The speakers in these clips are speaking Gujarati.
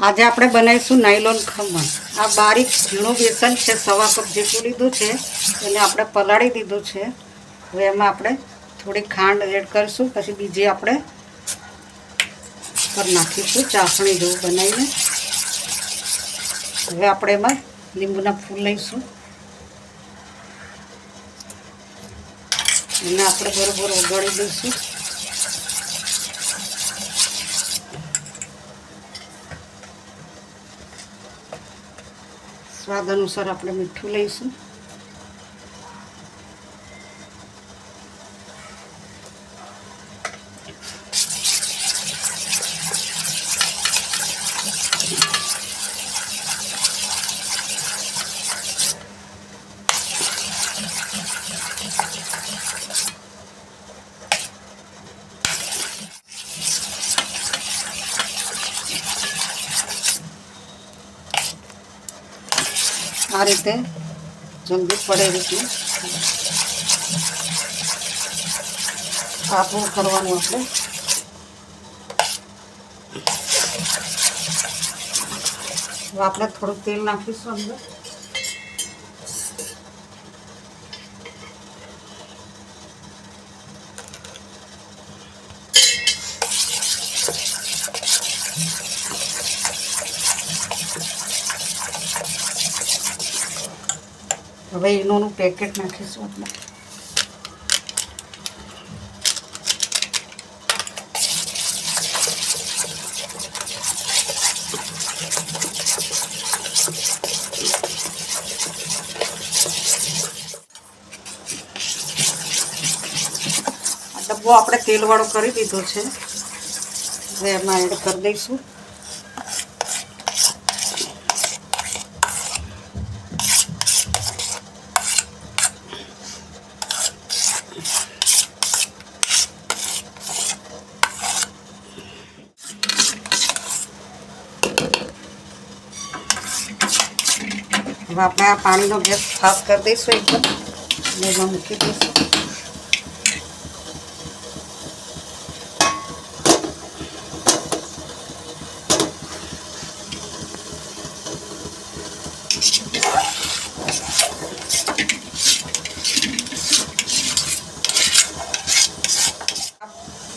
આજે આપણે બનાવીશું નાયલોન ખમણ. આ બારીક ઝીણું બેસન છે, સવા કપ જેટલું લીધું છે. એને આપણે પલાળી દીધું છે. હવે એમાં આપણે થોડી ખાંડ એડ કરીશું, પછી બીજી આપણે પર નાખીશું, ચાસણી જેવું બનાવીને. હવે આપણે એમાં લીંબુના ફૂલ લઈશું. એને આપણે બરોબર ઓગાળી દઈશું. સ્વાદ અનુસાર આપણે મીઠું લઈશું. આ રીતે જલ્દી પડે રીતનું કાપવું કરવાનું આપણે. આપણે થોડું તેલ નાખીશું અંદર. હવે એનું પેકેટ નાખીશું આપણે. ડબ્બો આપણે તેલવાળો કરી દીધો છે. હવે એમાં એડ કરી દઈશું. હવે આપણે આ પાણીનો ગેસ સાફ કરી દઈશું એકદમ એમાં મૂકી દઈશું.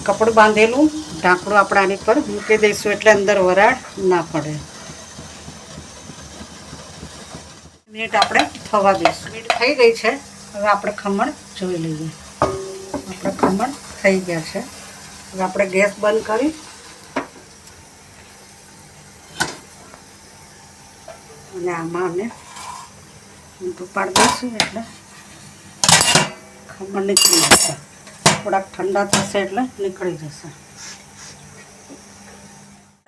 કપડું બાંધેલું, ઢાંકણું આપણે આની પર મૂકી દઈશું એટલે અંદર વરાળ ના પડે. મિનિટ આપણે થવા દઈશું. મિનિટ થઈ ગઈ છે. હવે આપણે ખમણ જોઈ લઈએ. આપણે ખમણ થઈ ગયા છે. હવે આપણે ગેસ બંધ કરી. અને આમાં અમે ઊંધું પાડી દઈશું એટલે ખમણ નીકળી જશે. થોડાક ઠંડા થશે એટલે નીકળી જશે.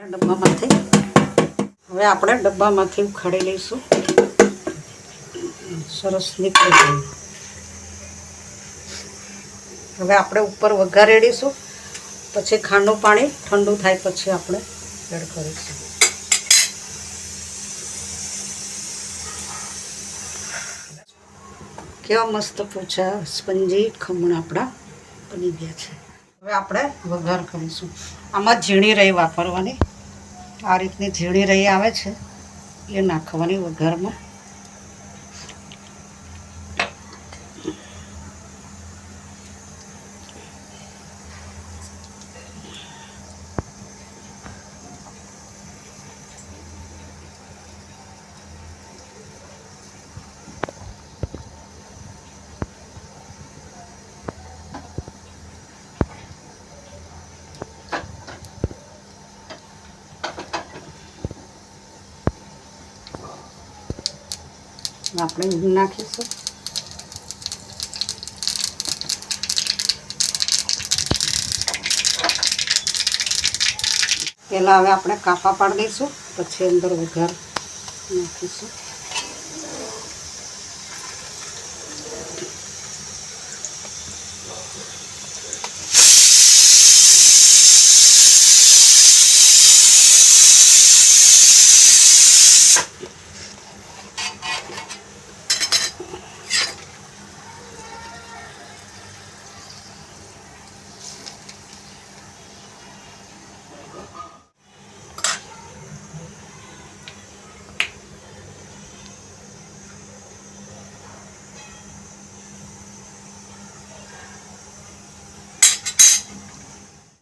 ડબ્બામાંથી. હવે આપણે ડબ્બામાંથી ઉખાડી લઈશું. સરસ નીકળી ગયું. હવે આપણે ઉપર વઘાર રેડીશું. પછી ખાંડનું પાણી ઠંડુ થાય પછી આપણે એડ કરીશું. કેવા મસ્ત પૂછા સ્પંજી ખમણ આપણા બની ગયા છે. હવે આપણે વઘાર કરીશું. આમાં ઝીણી રહી વાપરવાની. આ રીતની ઝીણી રહી આવે છે. એ નાખવાની વઘારમાં. આપણે હિંગ નાખીશું. પહેલાં હવે આપણે કાપા પાડી દઈશું પછી અંદર વઘાર નાખીશું.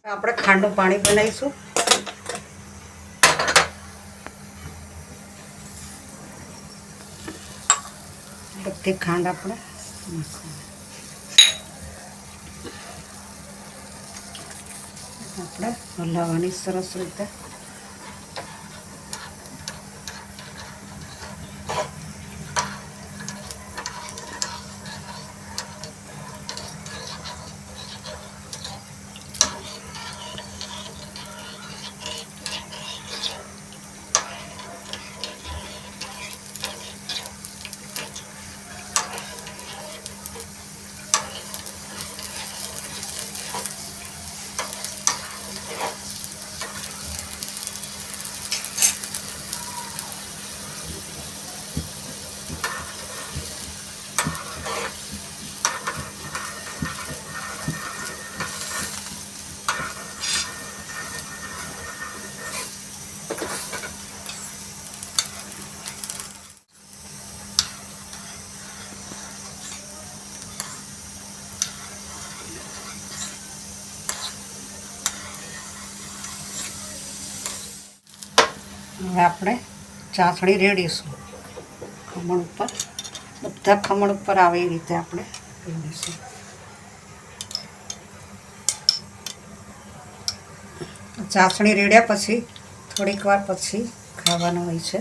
આપણે ખાંડનું પાણી બનાવીશું. બધી ખાંડ આપણે આપણે હલાવવાની સરસ રીતે. હવે આપણે ચાસણી રેડીશું ખમણ ઉપર. બધા ખમણ ઉપર આવે એ રીતે આપણે રેડીશું ચાસણી રેડ્યા પછી થોડીક વાર પછી ખાવાનું હોય છે.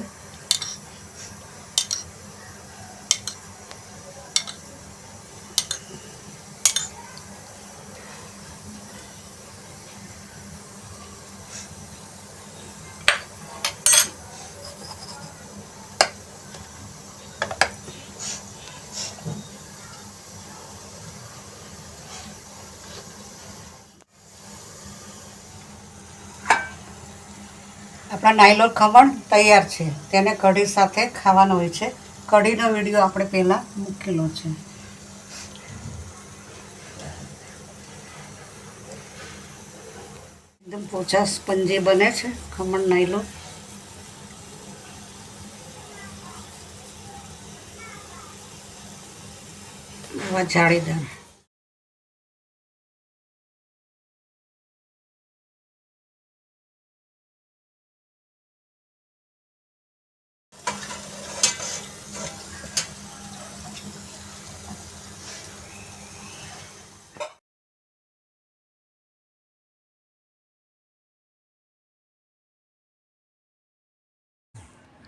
આપણા નાયલોન ખમણ તૈયાર છે. તેને કઢી સાથે ખાવાનો હોય છે. કઢીનો વીડિયો આપણે પહેલાં મૂકેલો છે. એકદમ પોચા સ્પંજી બને છે ખમણ નાયલોન. જાળીદાર.